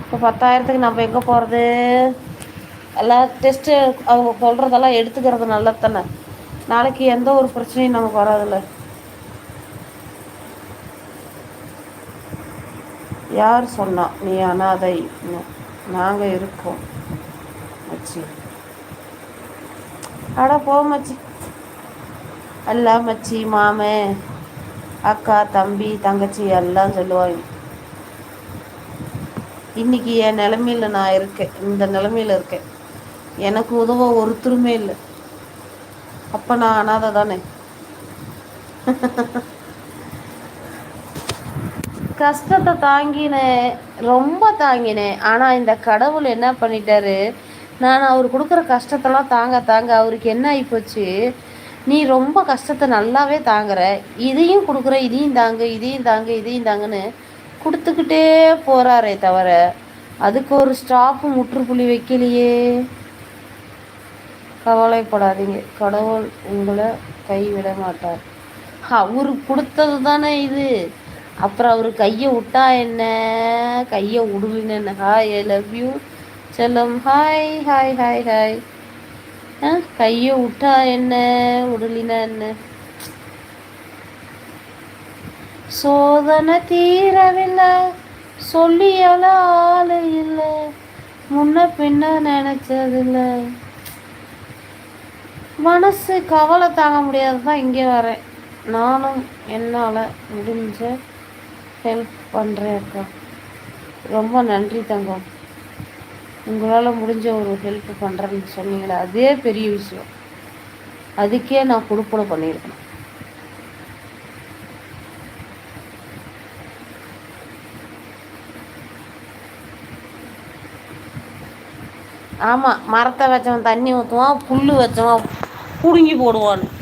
இப்போ பத்தாயிரத்துக்கு நம்ம எங்கே போறது? எல்லாம் டெஸ்ட்டு அவங்க சொல்கிறதெல்லாம் எடுத்துக்கிறது நல்லது தானே? நாளைக்கு எந்த ஒரு பிரச்சனையும் நமக்கு வராதுல்ல. யார் சொன்னா நீ அனாதை நாங்கள் இருக்கோம். மச்சி. அடா போ மச்சி. அல்ல மச்சி மாமே. அக்கா தம்பி தங்கச்சி எல்லாம் சொல்லுவாங்க. இன்னைக்கு என் நிலமையில் நான் இருக்கேன். இந்த நிலமையில் இருக்கேன். எனக்கு உதவ ஒருத்தருமே இல்லை. அப்போ நான் அனாதை தானே? கஷ்டத்தை தாங்கினேன். ரொம்ப தாங்கினேன். ஆனால் இந்த கடவுள் என்ன பண்ணிட்டாரு? நான் அவர் கொடுக்குற கஷ்டத்தெல்லாம் தாங்க தாங்க அவருக்கு என்ன ஆகிப்போச்சு நீ ரொம்ப கஷ்டத்தை நல்லாவே தாங்குற. இதையும் கொடுக்குற இதையும் தாங்க இதையும் தாங்கு இதையும் தாங்கன்னு கொடுத்துக்கிட்டே போகிறாரே தவிர அதுக்கு ஒரு ஸ்டாப்பு முற்றுப்புள்ளி வைக்கலையே. கவலைப்படாதீங்க. கடவுள் உங்களை கைவிட மாட்டார். அவரு கொடுத்தது தானே இது. அப்புறம் அவர் கையை விட்டா என்ன? கையை வுடுலினா ஹாய் ஐ லவ் யூ செல்லம் ஹாய் ஹாய் ஹாய் ஹாய் கையை விட்டா என்ன? வுடலினா என்ன? சோதனை தீரவில்லை சொல்லி ஆளு இல்லை முன்ன பின்ன நினச்சதில்லை. மனசு கவலை தாங்க முடியாது தான் இங்கே வரேன். நானும் என்னால் முடிஞ்ச ஹெல்ப் பண்ணுறேன் அக்கா. ரொம்ப நன்றி தங்கம். உங்களால் முடிஞ்ச ஒரு ஹெல்ப் பண்ணுறேன்னு சொன்னீங்களே அதே பெரிய விஷயம். அதுக்கே நான் கொடுப்பனை பண்ணியிருக்கேன் ஆமாம் மரத்தை வச்சவன் தண்ணி ஊற்றுவான் புல் வச்சவன் புடுங்கி போடுவான்னு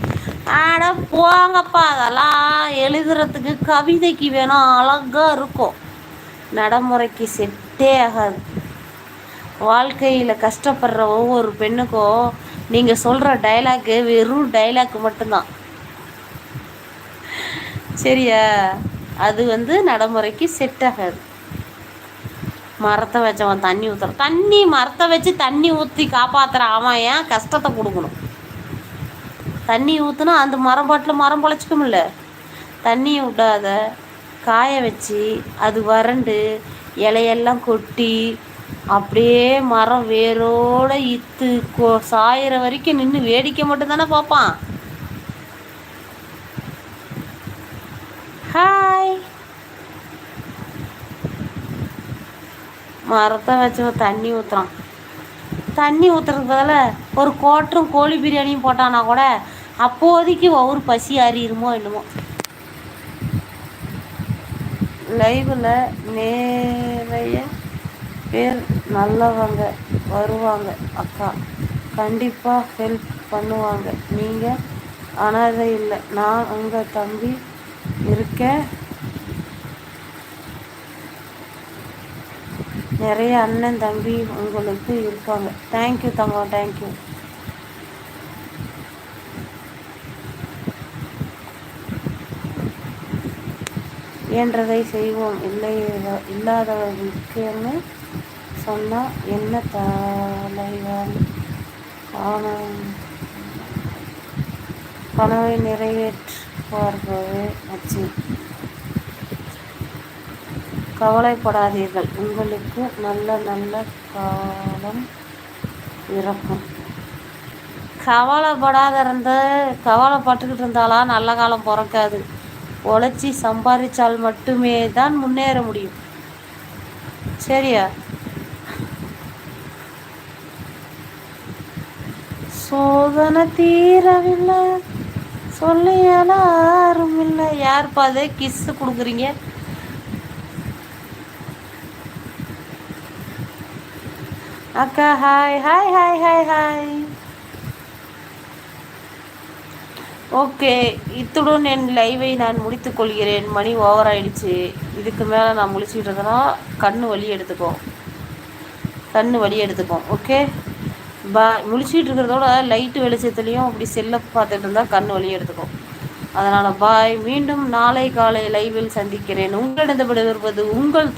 ஆனால் போங்கப்பா அதெல்லாம் எழுதுறதுக்கு கவிதைக்கு வேணும் அழகா இருக்கும். நடைமுறைக்கு செட்டே ஆகாது. வாழ்க்கையில் கஷ்டப்படுற ஒவ்வொரு பெண்ணுக்கும் நீங்கள் சொல்கிற டைலாக்கு வெறும் டைலாக் மட்டும்தான். சரியா? அது வந்து நடைமுறைக்கு செட் ஆகாது. மரத்தை வச்சவன் தண்ணி ஊற்றுறான் தண்ணி மரத்தை வச்சு தண்ணி ஊற்றி காப்பாற்றுற அவன் ஏன் கஷ்டத்தை கொடுக்கணும்? தண்ணி ஊற்றுனா அந்த மரம் பாட்டில் மரம் பொழச்சுக்கும்ல்ல தண்ணியை விடாத காய வச்சு அது வறண்டு இலையெல்லாம் கொட்டி அப்படியே மரம் வேரோட இத்து கோ சாயிற வரைக்கும் நின்று வேடிக்கை மட்டும்தானே பார்ப்பான். ஹாய் மரத்தை வச்சு தண்ணி ஊற்றுறான் தண்ணி ஊற்றுறதால ஒரு கோட்டரும் கோழி பிரியாணியும் போட்டானா கூட அப்போதைக்கு ஒவ்வொரு பசி அறியிருமோ என்னமோ. லைவில் நிறைய பேர் நல்லவங்க வருவாங்க அக்கா. கண்டிப்பாக ஹெல்ப் பண்ணுவாங்க. நீங்கள் அனாதை இல்லை. நான் உங்கள் தம்பி இருக்கேன். நிறைய அண்ணன் தம்பி உங்களுக்கு இருப்பாங்க தேங்க்யூ தங்கம் தேங்க்யூ இயன்றதை செய்வோம். இல்லை இல்லாதவர்களுக்குன்னு சொன்னால் என்ன தலைவன்? காணும். கனவை நிறைவேற்றுவார்களே மச்சி. கவலைப்படாதீர்கள். உங்களுக்கு நல்ல நல்ல காலம் இருக்கும். கவலைப்படாத இருந்து கவலைப்பட்டுக்கிட்டு இருந்தாலாம் நல்ல காலம் பிறக்காது. உழைச்சி சம்பாதிச்சால் மட்டுமே தான் முன்னேற முடியும். சரியா? சோதனை தீரவில்லை. சொல்லி யாரும் இல்லை யாருப்பா அது? கிஸ்ஸு கொடுக்குறீங்க? அக்கா hi hi hi hi hi okay இத்துடன் என் லைவை நான் முடித்துக் கொள்கிறேன். மணி ஓவர் ஆயிடுச்சு. இதுக்கு மேலே நான் முழிச்சுக்கிட்டு இருந்தேன்னா கண்ணு வலி எடுத்துக்கும். கண்ணு வலி எடுத்துக்கும். ஓகே பா முழிச்சுக்கிட்டு இருக்கிறதோட லைட்டு வெளிச்சத்துலேயும் அப்படி செல்லை பார்த்துட்டு இருந்தால் கண் வலி எடுத்துக்கும். அதனால் பாய் மீண்டும் நாளை காலை லைவில் சந்திக்கிறேன். உங்களிடம் விடுவிருப்பது உங்கள்